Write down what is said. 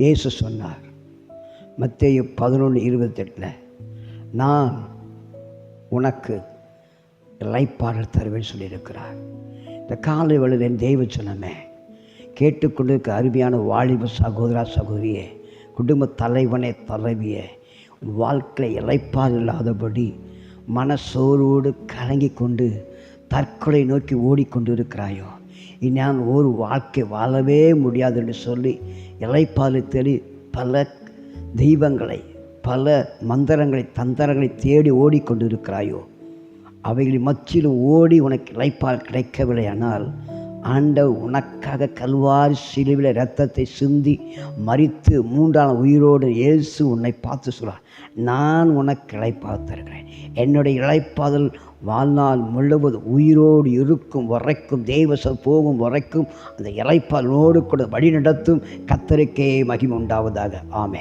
இயேசு சொன்னார். மத்திய பதினொன்று இருபத்தெட்டில் நான் உனக்கு இலைப்பாடல் தருவேன்னு சொல்லியிருக்கிறார். இந்த காலை வேளையில் தெய்வ சொன்னமே கேட்டுக்கொண்டிருக்க அருமையான வாலிப சகோதரா சகோதரியே குடும்ப தலைவனே தலைவியே உன் வாழ்க்கையில் இலைப்பால் இல்லாதபடி மனசோர்வோடு கலங்கி கொண்டு தற்கொலை நோக்கி ஓடிக்கொண்டு இருக்கிறாயோ நான் ஒரு வாழ்க்கை வாழவே முடியாது என்று சொல்லி இலைப்பாலை தேடி பல தெய்வங்களை பல மந்திரங்களை தந்திரங்களை தேடி ஓடிக்கொண்டு இருக்கிறாயோ அவைகளின் மத்தியில் ஓடி உனக்கு இளைப்பால் கிடைக்கவில்லை ஆனால் ஆண்டவர் உனக்காக கல்வாரி சிலுவில ரத்தத்தை சிந்தி மறித்து மூன்றாம் உயிரோடு இயேசு உன்னை பார்த்து சொல்கிறார் நான் உனக்கு இழைப்பாத்திருக்கிறேன் என்னுடைய இளைப்பாதல் வாழ்நாள் முழுவதும் உயிரோடு இருக்கும் வரைக்கும் தெய்வ போகும் வரைக்கும் அந்த இளைப்பாலோடு கூட வழி நடத்தும் கத்தருக்கே மகிமை உண்டாவதாக. ஆமே